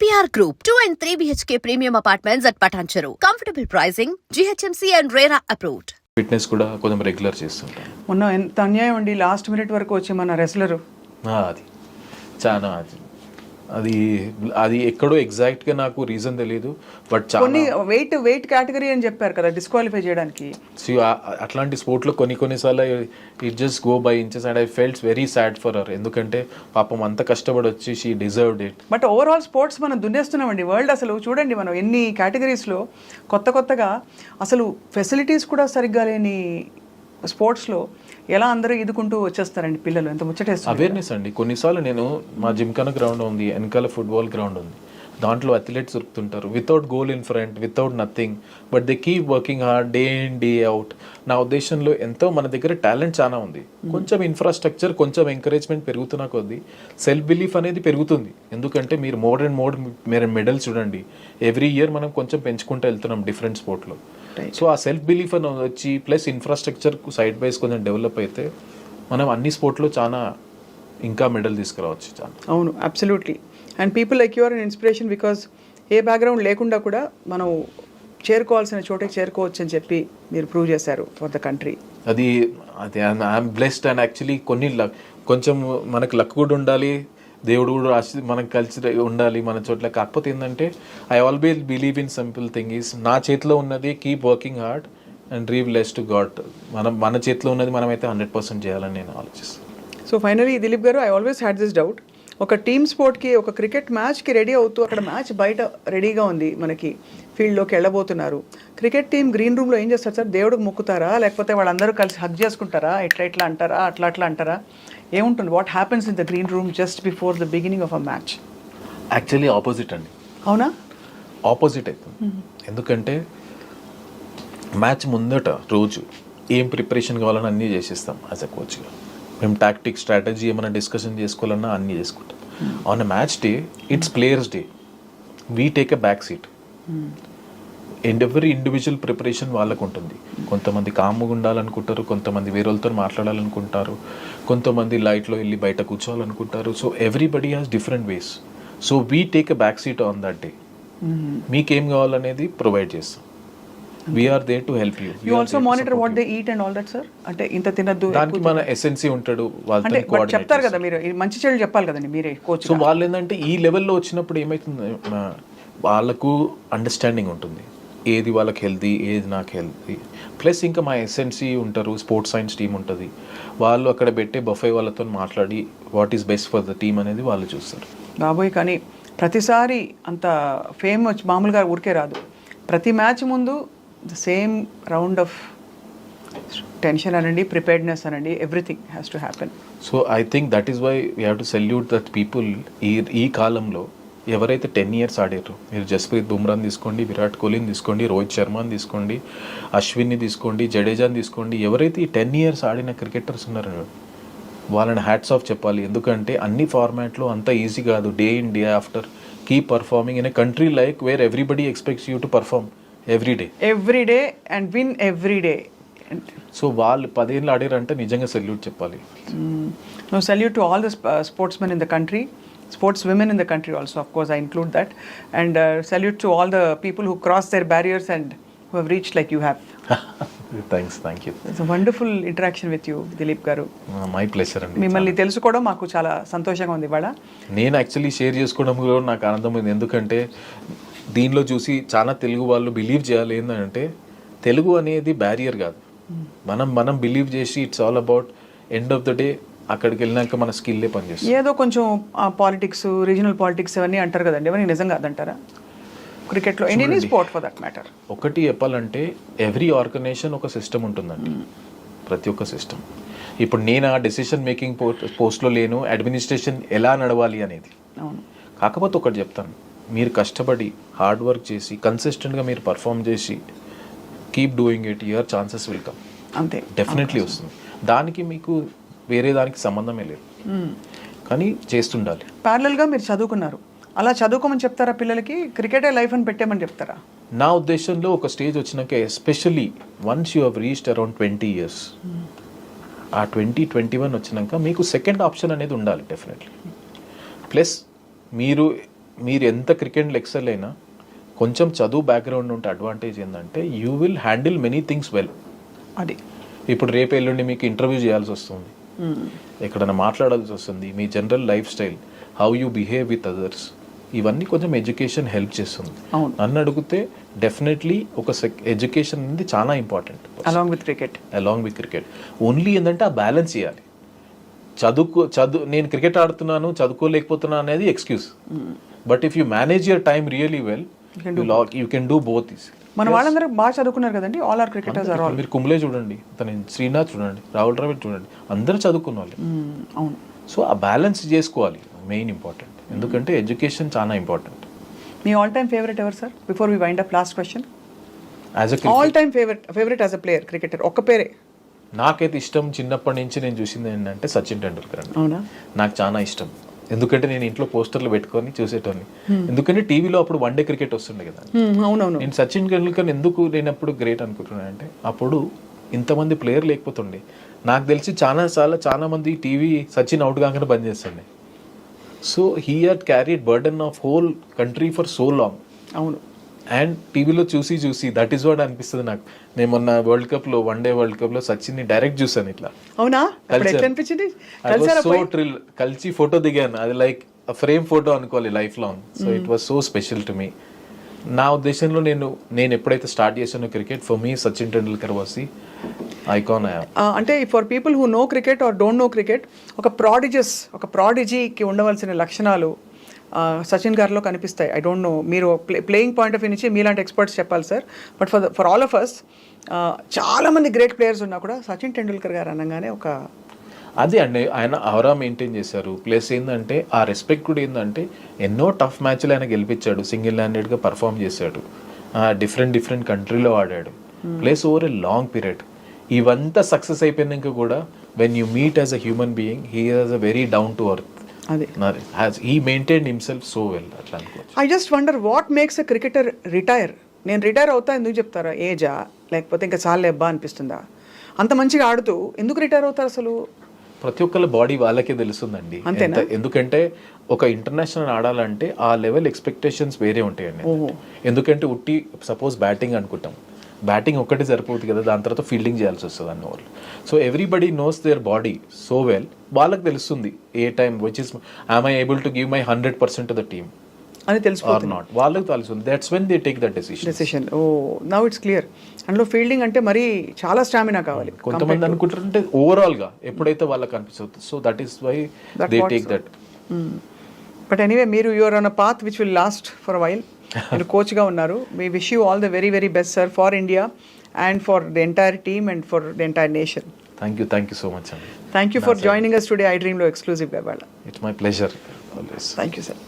APR Group, 2 and 3 BHK premium apartments at Patancheru. Comfortable pricing, GHMC and RERA approved. Fitness కూడా కొంచెం regular చేస్తుంటాను మొన్న ఎంత అన్యాయం అండి లాస్ట్ మినిట్ వరకు వచ్చి మన రెస్లరు ఆ, అది చాలా అది అది ఎక్కడో ఎగ్జాక్ట్గా నాకు రీజన్ తెలియదు బట్ కొన్ని వెయిట్ వెయిట్ కేటగిరీ అని చెప్పారు కదా డిస్క్వాలిఫై చేయడానికి. ఆ- అట్లాంటి స్పోర్ట్లో కొన్ని కొన్నిసార్లు it just go by inches and I felts very sad for her ఎందుకంటే పాపం అంత కష్టపడి వచ్చి she deserved it but overall sports మనం దున్నేస్తున్నామండి. వరల్డ్ అసలు చూడండి మనం ఎన్ని కేటగిరీస్లో కొత్త కొత్తగా అసలు ఫెసిలిటీస్ కూడా సరిగ్గా లేని స్పోర్ట్స్లో ఎలా అందరూ ఈదుకుంటూ వచ్చేస్తారండి పిల్లలు? ఎంత ముచ్చటేస్తారు అవేర్నెస్ అండి. కొన్నిసార్లు నేను మా జిమ్ఖానా గ్రౌండ్ ఉంది వెనకాల ఫుట్బాల్ గ్రౌండ్ ఉంది. దాంట్లో athletes దొరుకుతుంటారు without goal in front without nothing but they keep working hard day in day out నా ఉద్దేశంలో ఎంతో మన దగ్గర టాలెంట్ చాలా ఉంది. కొంచెం ఇన్ఫ్రాస్ట్రక్చర్ కొంచెం ఎంకరేజ్మెంట్ పెరుగుతున్న కొద్దీ సెల్ఫ్ బిలీఫ్ అనేది పెరుగుతుంది. ఎందుకంటే మీరు మోర్ అండ్ మోర్ మీరు మెడల్ చూడండి. ఎవ్రీ ఇయర్ మనం కొంచెం పెంచుకుంటూ వెళ్తున్నాం డిఫరెంట్ స్పోర్ట్లో సో ఆ సెల్ఫ్ బిలీఫ్ అని వచ్చి ప్లస్ ఇన్ఫ్రాస్ట్రక్చర్ సైడ్ వైస్ కొంచెం డెవలప్ అయితే మనం అన్ని స్పోర్ట్లో చాలా ఇంకా మెడల్ తీసుకురావచ్చు చాలా అవును absolutely and people like your inspiration because A background లేకుండా కూడా మనం చేరుకోవాల్సిన చోటకి చేరుకోవచ్చు అని చెప్పి మీరు ప్రూవ్ చేశారు ఫర్ ద కంట్రీ అది అది ఐఎమ్ బ్లెస్డ్ అండ్ యాక్చువల్లీ కొన్ని కొంచెం మనకు లక్ కూడా ఉండాలి దేవుడు కూడా రాసి మనకు కలిసి ఉండాలి మన చోట్ల. కాకపోతే ఏంటంటే I always believe in simple thing is నా చేతిలో ఉన్నది keep working hard and leave rest to God మనం మన చేతిలో ఉన్నది మనమైతే హండ్రెడ్ పర్సెంట్ చేయాలని నేను ఆలోచిస్తాను so finally Dilip garu I always had this doubt ఒక టీమ్ స్పోర్ట్కి ఒక క్రికెట్ మ్యాచ్కి రెడీ అవుతూ అక్కడ మ్యాచ్ బయట రెడీగా ఉంది మనకి. ఫీల్డ్లోకి వెళ్ళబోతున్నారు. క్రికెట్ టీం గ్రీన్ రూమ్లో ఏం చేస్తారు సార్? దేవుడికి మొక్కుతారా? లేకపోతే వాళ్ళందరూ కలిసి హగ్ చేసుకుంటారా? ఇట్లా ఇట్లా అంటారా? అట్లా అట్లా అంటారా? ఏముంటుంది? What happens in the green room just before the beginning of a match actually opposite అండి. అవునా? ఆపోజిట్ అవుతుంది ఎందుకంటే మ్యాచ్ ముందట రోజు ఏం ప్రిపరేషన్ కావాలని అన్నీ చేసేస్తాం యాజ్ అ కోచ్గా మేము టాక్టిక్ స్ట్రాటజీ ఏమైనా డిస్కషన్ చేసుకోవాలన్నా అన్నీ చేసుకుంటాం. On a match day it's players day we take a back seat and every individual preparation వాళ్ళకు ఉంటుంది. కొంతమంది కామ్గా ఉండాలనుకుంటారు కొంతమంది వేరే వాళ్ళతో మాట్లాడాలనుకుంటారు కొంతమంది లైట్లో వెళ్ళి బయట కూర్చోవాలనుకుంటారు. So everybody has different ways so we take a back seat on that day మీకేం కావాలనేది ప్రొవైడ్ చేస్తాం. We are to help you you also monitor what they eat and all that sir అంటే ఇంత తినద్దు దానికి మన ఎస్ఎన్సీ ఉంటాడు వాళ్ళతో చెప్తారు కదా మీరు మంచి చెడు చెప్పాలి కదండి మీరే కోచ్ సో వాళ్ళు ఏంటంటే ఈ లెవెల్లో వచ్చినప్పుడు ఏమవుతుంది ఆ, వాళ్ళకు అండర్స్టాండింగ్ ఉంటుంది. ఏది వాళ్ళకి హెల్తీ ఏది నాకు హెల్తీ. ప్లస్ ఇంకా మా ఎస్ఎన్సీ ఉంటారు స్పోర్ట్స్ సైన్స్ టీం ఉంటుంది. వాళ్ళు అక్కడ పెట్టే బఫే వాళ్ళతో మాట్లాడి what is best for the team అనేది వాళ్ళు చూస్తారు. బాబోయ్ కానీ ప్రతిసారి అంత ఫేమ్ వచ్చి మామూలుగా ఊరికే రాదు. ప్రతి మ్యాచ్ ముందు the same round of tension అనండి ప్రిపేర్డ్నెస్ అనండి everything has to happen. So I think that is why we have to salute that people ఈ ఈ కాలంలో ఎవరైతే టెన్ ఇయర్స్ ఆడారు మీరు జస్ప్రీత్ బుమ్రాని తీసుకోండి విరాట్ కోహ్లీని తీసుకోండి రోహిత్ శర్మని తీసుకోండి అశ్విన్ని తీసుకోండి జడేజాని తీసుకోండి ఎవరైతే ఈ టెన్ ఇయర్స్ ఆడిన క్రికెటర్స్ ఉన్నారో వాళ్ళని హ్యాట్స్ ఆఫ్ చెప్పాలి. ఎందుకంటే అన్ని ఫార్మాట్లో అంత ఈజీ కాదు. Day in day after keep performing in a country like where everybody expects you to perform every day every day and win every day so వాళ్ళు పదేళ్ళు ఆడారంటే నిజంగా సెల్యూట్ చెప్పాలి. No salute to all the sportsmen in the country sportswomen in the country also of course I include that and salute to all the people who cross their barriers and who have reach like you have thanks thank you it's wonderful interaction with you Dilip garu my pleasure అండి మిమ్మల్ని తెలుసుకోవడం మాకు చాలా సంతోషంగా ఉంది ఇవాళ నేను actually share చేసుకోవడం కూడా నాకు ఆనందమైంది ఎందుకంటే దీనిలో చూసి చాలా తెలుగు వాళ్ళు బిలీవ్ చేయాలి ఏంటంటే తెలుగు అనేది బ్యారియర్ కాదు. మనం మనం బిలీవ్ చేసి it's all about end of the day అక్కడికి వెళ్ళినాక మన స్కిల్లే పనిచేస్తుంది. ఏదో కొంచెం పాలిటిక్స్ రీజనల్ పాలిటిక్స్ అవన్నీ అంటారు కదండి. అవన్నీ నిజంగా అదంటారా? క్రికెట్లో any sport for that matter ఒకటి చెప్పాలంటే ఎవ్రీ ఆర్గనైజేషన్ ఒక సిస్టమ్ ఉంటుందండి. ప్రతి ఒక్క సిస్టమ్ ఇప్పుడు నేను ఆ డెసిషన్ మేకింగ్ పోస్ట్లో లేను అడ్మినిస్ట్రేషన్ ఎలా నడవాలి అనేది. అవును. కాకపోతే ఒకటి చెప్తాను. మీరు కష్టపడి హార్డ్ వర్క్ చేసి కన్సిస్టెంట్గా మీరు పర్ఫామ్ చేసి keep doing it your chances will come అంతే. డెఫినెట్లీ వస్తుంది. దానికి మీకు వేరే దానికి సంబంధమే లేదు. కానీ చేస్తుండాలి. ప్యారలల్గా మీరు చదువుకున్నారు. అలా చదువుకోమని చెప్తారా పిల్లలకి? క్రికెటే లైఫ్ అని పెట్టేమని చెప్తారా? నా ఉద్దేశంలో ఒక స్టేజ్ వచ్చినాక especially once you have reached around twenty years ఆ ట్వంటీ ట్వంటీ వన్ వచ్చినాక మీకు సెకండ్ ఆప్షన్ అనేది ఉండాలి డెఫినెట్లీ. ప్లస్ మీరు మీరు ఎంత క్రికెట్లో ఎక్సెల్ అయినా కొంచెం చదువు బ్యాక్గ్రౌండ్ ఉంటే అడ్వాంటేజ్ ఏంటంటే you will handle many things well అది. ఇప్పుడు రేపు ఎల్లుండి మీకు ఇంటర్వ్యూ చేయాల్సి వస్తుంది. ఎక్కడైనా మాట్లాడాల్సి వస్తుంది. మీ general lifestyle how you behave with others ఇవన్నీ కొంచెం ఎడ్యుకేషన్ హెల్ప్ చేస్తుంది. నన్ను అడిగితే డెఫినెట్లీ ఒక ఎడ్యుకేషన్ అనేది చాలా important along with cricket along with cricket only ఏంటంటే ఆ బ్యాలెన్స్ చేయాలి. చదువుకో చదువు నేను క్రికెట్ ఆడుతున్నాను చదువుకోలేకపోతున్నాను అనేది excuse but if you manage your time really well you can do both మన వాళ్ళందరూ బాగా చదువుకున్నారు కదండి? All are cricketers are all మీరు కుంబ్లే చూడండి తన శ్రీనాథ్ చూడండి రాహుల్ ద్రావిడ్ చూడండి అందరూ చదువుకున్న వాళ్ళు. అవును. సో ఆ బ్యాలెన్స్ చేసుకోవాలి మెయిన్ ఇంపార్టెంట్. ఎందుకంటే ఎడ్యుకేషన్ చాలా ఇంపార్టెంట్. మీ ఆల్ టైమ్ ఫేవరెట్ ఎవరు sir before we wind up last question as all time favourite favourite as a player cricketer ఒక్క పేరే. నాకైతే ఇష్టం చిన్నప్పటి నుంచి నేను చూసింది ఏంటంటే సచిన్ టెండూల్కర్ అండి. నాకు చాలా ఇష్టం. ఎందుకంటే నేను ఇంట్లో పోస్టర్లు పెట్టుకొని చూసేటోని ఎందుకంటే టీవీలో అప్పుడు వన్ డే క్రికెట్ వస్తుండే కదా. అవునవును. నేను సచిన్ టెండూల్కర్ ఎందుకు నేను అప్పుడు గ్రేట్ అనుకుంటున్నాను అంటే అప్పుడు ఇంతమంది ప్లేయర్ లేకపోతుండే. నాకు తెలిసి చాలా సార్లు చాలా మంది టీవీ సచిన్ అవుట్ కాగానే బంద్ చేస్తుండే. So he has carried burden of whole country for so long అవును. అండ్ టీవీలో చూసి చూసి దట్ ఈస్ వాట్ అనిపిస్తుంది నాకు. నేను మొన్న వరల్డ్ కప్లో వన్ డే వరల్డ్ కప్లో సచిన్ని డైరెక్ట్ చూసాను ఇట్లా. అవునా? అనిపించింది? పోయి? thrill. కలిసి ఫోటో దిగాను. అది లైక్ ఫ్రేమ్ ఫోటో అనుకోవాలి life long so. It was so special to me నా ఉద్దేశంలో నేను నేను ఎప్పుడైతే స్టార్ట్ చేశానో cricket for me Sachin Tendulkar was a icon అంటే for people who know cricket or don't know cricket ఒక ప్రాడిజస్ ఒక ప్రాడిజీకి ఉండవలసిన లక్షణాలు సచిన్ గారిలో కనిపిస్తాయి. ఐ డోంట్ నో మీరు play playing point of view నుంచి మీలాంటి ఎక్స్పర్ట్స్ చెప్పాలి sir but for for all of us చాలా మంది గ్రేట్ ప్లేయర్స్ ఉన్నా కూడా సచిన్ టెండూల్కర్ గారు అనగానే ఒక అదే అండి. ఆయన అవరా మెయింటైన్ చేశారు. ప్లస్ ఏంటంటే ఆ రెస్పెక్ట్ కూడా ఏంటంటే ఎన్నో టఫ్ మ్యాచ్లు ఆయన గెలిపించాడు. సింగిల్ హ్యాండెడ్గా పర్ఫామ్ చేశాడు. డిఫరెంట్ డిఫరెంట్ కంట్రీలో ఆడాడు. Plus over a long period ఇవంతా సక్సెస్ అయిపోయినాక కూడా when you meet as a human being he has a very down to earth అది. He maintain himself so well అట్లా అనుకోవచ్చు. I just wonder what makes a cricketer retire నేను retire అవుతా ఎందుకు చెప్తారా? ఏజా? లేకపోతే ఇంకా చాలా ఎబ్బా అనిపిస్తుందా? అంత మంచిగా ఆడుతూ ఎందుకు రిటైర్ అవుతారు అసలు? ప్రతి ఒక్కళ్ళ బాడీ వాళ్ళకే తెలుస్తుందండి అంతేనా? ఎందుకంటే ఒక ఇంటర్నేషనల్ ఆడాలంటే ఆ లెవెల్ ఎక్స్పెక్టేషన్స్ వేరే ఉంటాయండి. ఎందుకంటే ఉట్టి సపోజ్ బ్యాటింగ్ అనుకుంటాం. బ్యాటింగ్ ఒక్కటి సరిపోతుంది కదా దాని తర్వాత ఫీల్డింగ్ చేయాల్సి వస్తుంది అన్న వాళ్ళు. So everybody knows their body so well వాళ్ళకి తెలుస్తుంది ఏ time which is I able to give my hundred percent the team అని తెలిసిపోతుంది. నాట్ వాళ్ళకి తెలుస్తుంది. That's when they take the decision decision oh now it's clear అందులో fielding అంటే మరీ చాలా స్టామినా కావాలి. కొంతమంది అనుకుంటారంటే ఓవరాల్గా ఎప్పుడైతే వాళ్ళకి అనిపిస్తుంది. So that is why they take. That but anyway మీరు your on a path which will last for while మీరు కోచ్గా ఉన్నారు. మీ wish you all the very very best sir for India and for the entire team and for the entire nation thank you thank you so much అండి thank you for joining us today I డ్రీమ్లో ఎక్స్క్లూజివ్గా వాళ్ళ it's my pleasure thank you sir